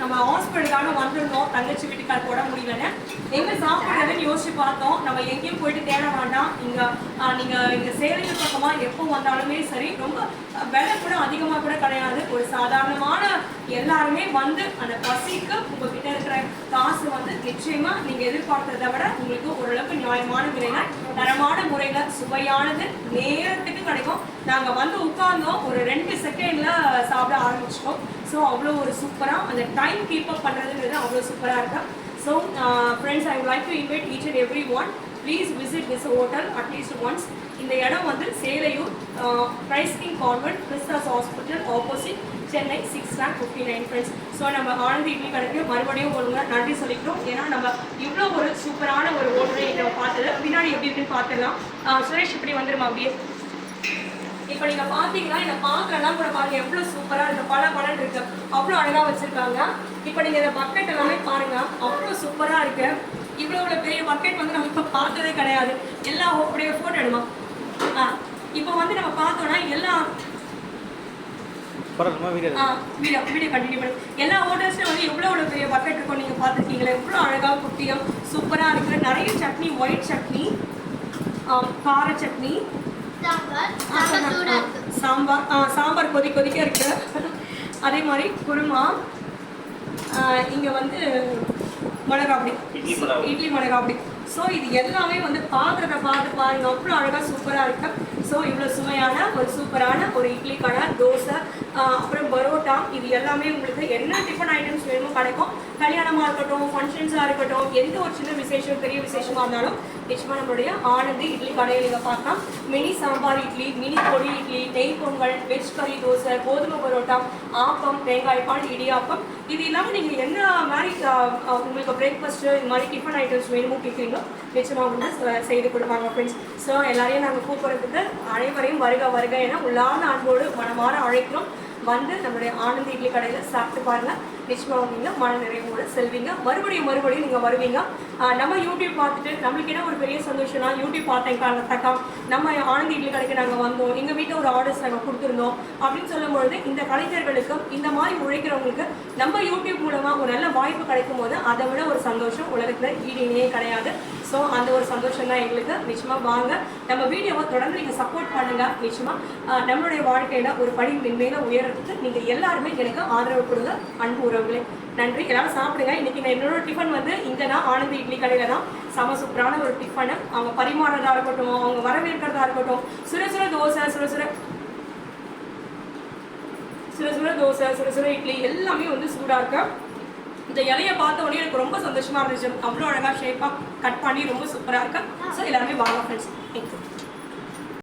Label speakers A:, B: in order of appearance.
A: நம்ம ஹாஸ்பிட்டலுக்கான வந்திருந்தோம். தங்கச்சி வீட்டுக்கார் போட முடியலன்னு. எங்க சாப்பிடுறதுன்னு யோசிச்சு பார்த்தோம். நம்ம எங்கேயும் போயிட்டு தேட வேண்டாம். இங்க நீங்க இங்க சேலைகள் பக்கமா எப்போ வந்தாலுமே சரி ரொம்ப விலை கூட அதிகமா கூட கிடையாது. ஒரு சாதாரணமான எல்லாருமே வந்து அந்த பசிக்கு உங்ககிட்ட இருக்கிற நிச்சயமா நீங்க எதிர்பார்த்ததை விட உங்களுக்கு ஓரளவுக்கு நியாயமான விலையில தரமான முறையில சுவையானது நேரத்துக்கு கிடைக்கும். நாங்க வந்து உட்கார்ந்தோம். ஒரு ரெண்டு செகண்ட்ல சாப்பிட ஆரம்பிச்சிட்டோம். ஸோ அவ்வளோ ஒரு சூப்பராக அந்த டைம் கீப் அப் பண்ணுறதுங்கிறது அவ்வளோ சூப்பராக இருக்கு so friends I like to invite each and every one please visit this hotel at least once இந்த இடம் வந்து சேலையூர் பிரைஸ்கிங் convent கிறிஸ்தாஸ் hospital opposite Chennai six lakh fifty nine friends so நம்ம ஆனந்த் இட்லி கடைக்கு மறுபடியும் ஒரு முறை நன்றி சொல்லிக்கிறோம். ஏன்னா நம்ம இவ்வளோ ஒரு சூப்பரான ஒரு ஓட்டரை நம்ம பார்த்தது. பின்னாடி எப்படி இருக்குன்னு பார்த்துடலாம். சுரேஷ் இப்படி வந்துருமா அப்படியே? இப்போ நீங்கள் பார்த்தீங்கன்னா இதை பார்க்கலாம் கூட பாருங்க எவ்வளோ சூப்பராக இருக்குது பல பல இருக்கு அவ்வளவு அழகா வச்சிருக்காங்க. இப்போ நீங்க இந்த பக்கெட் எல்லாமே பாருங்க. அவ்வளவு சூப்பரா இருக்கு. இவ்வளவு இவ்வளவு பெரிய பக்கெட் வந்து நம்ம இப்ப பார்த்ததே கிடையாது. எல்லா அப்படியே போட்டோ எடுமா? ஆ இப்போ வந்து நம்ம பார்த்தோம்னா எல்லா
B: பரவாயில்ல வீடியோ
A: ஆ வீடியோ வீடியோ கண்டினியூ பண்ணு. எல்லா ஹோட்டல்ஸ்லையும் வந்து எவ்வளோ எவ்வளோ பெரிய பக்கெட் இருக்கும் நீங்கள் பார்த்துருக்கீங்களா? எவ்வளோ அழகாக குட்டியம் சூப்பராக இருக்குது நிறைய சட்னி ஒயிட் சட்னி கார சட்னி.
C: சாம்பார். சாம்பார்
A: கொதி கொதிக்க இருக்கு. அதே மாதிரி குருமா இங்க வந்து மிளகாப்பொடி
B: இட்லி மிளகாப்பொடி.
A: ஸோ இது எல்லாமே வந்து பார்க்குறத பார்த்து பாருங்க. அவ்வளோ அழகாக சூப்பராக இருக்கு. ஸோ இவ்வளோ சுவையான ஒரு சூப்பரான ஒரு இட்லி கடை தோசை அப்புறம் பரோட்டா இது எல்லாமே உங்களுக்கு என்ன டிஃபன் ஐட்டம்ஸ் வேணுமோ கிடைக்கும். கல்யாணமாக இருக்கட்டும் ஃபங்க்ஷன்ஸாக இருக்கட்டும் எந்த ஒரு சின்ன விசேஷம் பெரிய விசேஷமாக இருந்தாலும் நிச்சயமாக நம்மளுடைய ஆனந்தி இட்லி கடையை நீங்கள் பார்க்கலாம். மினி சாம்பார் இட்லி மினி பொடி இட்லி நெய் பொங்கல் வெஜ் கறி தோசை கோதுமை பரோட்டா ஆப்பம் தேங்காய் பால் இடியாப்பம். இது இல்லாமல் நீங்கள் என்ன மாதிரி உங்களுக்கு பிரேக்ஃபாஸ்ட்டு இந்த மாதிரி டிஃபன் ஐட்டம்ஸ் வேணுமோ கேட்குறீங்களோ நிச்சயமாக வந்து செய்து கொடுப்பாங்க ஃப்ரெண்ட்ஸ் ஸோ எல்லாரையும் நாங்கள் கூப்பிட்றதுக்கு அனைவரையும் வருக வருக என உள்ளார்ந்த அன்போடு மனமாற அழைக்கிறோம். வந்து நம்மளுடைய ஆனந்த இட்லி கடையில் சாப்பிட்டு பாருங்க. நிச்சயமாக வந்தீங்க மன நிறைவோடு செல்வீங்க. மறுபடியும் மறுபடியும் நீங்கள் வருவீங்க. நம்ம யூடியூப் பார்த்துட்டு நம்மளுக்கு என்ன ஒரு பெரிய சந்தோஷம்னா யூடியூப் பார்த்தேன் தக்கா நம்ம ஆனந்தி இட்லி கடைக்கு நாங்கள் வந்தோம். எங்கள் வீட்டில் ஒரு ஆர்டர்ஸ் நாங்கள் கொடுத்துருந்தோம். அப்படின்னு சொல்லும்பொழுது இந்த கலைஞர்களுக்கும் இந்த மாதிரி உழைக்கிறவங்களுக்கு நம்ம யூடியூப் மூலமாக ஒரு நல்ல வாய்ப்பு கிடைக்கும் போது அதை விட ஒரு சந்தோஷம் உலகத்தில் ஈடுனே கிடையாது. ஸோ அந்த ஒரு சந்தோஷம் தான் எங்களுக்கு. நிச்சயமாக வாங்க. நம்ம வீடியோவை தொடர்ந்து நீங்கள் சப்போர்ட் பண்ணுங்கள் நிச்சயமாக நம்மளுடைய வாழ்க்கையில் ஒரு படி மென்மேல உயர்றதுக்கு நீங்கள் எல்லாருமே எனக்கு ஆதரவு கொடுங்க. அன்பு உறவுகளே நன்றி. எல்லாரும் சாப்பிடுங்க. இன்னைக்கு நான் என்னோட டிஃபன் வந்து இங்கே தான் ஆனந்த் இட்லி கடையில் தான் செம சூப்பரான ஒரு டிஃபனு அவங்க பரிமாறுறதா இருக்கட்டும் அவங்க வரவேற்கிறதா இருக்கட்டும் சுட சுட தோசை சுட சுட சுட சுட தோசை சுட சுட இட்லி எல்லாமே வந்து சூடாக இருக்கு. இந்த இலையை பார்த்த உடனே எனக்கு ரொம்ப சந்தோஷமா இருந்துச்சு. அவ்வளோ அழகாக ஷேப்பாக கட் பண்ணி ரொம்ப சூப்பராக இருக்கு. ஸோ எல்லாருமே வாங்க ஃப்ரெண்ட்ஸ் தேங்க்யூ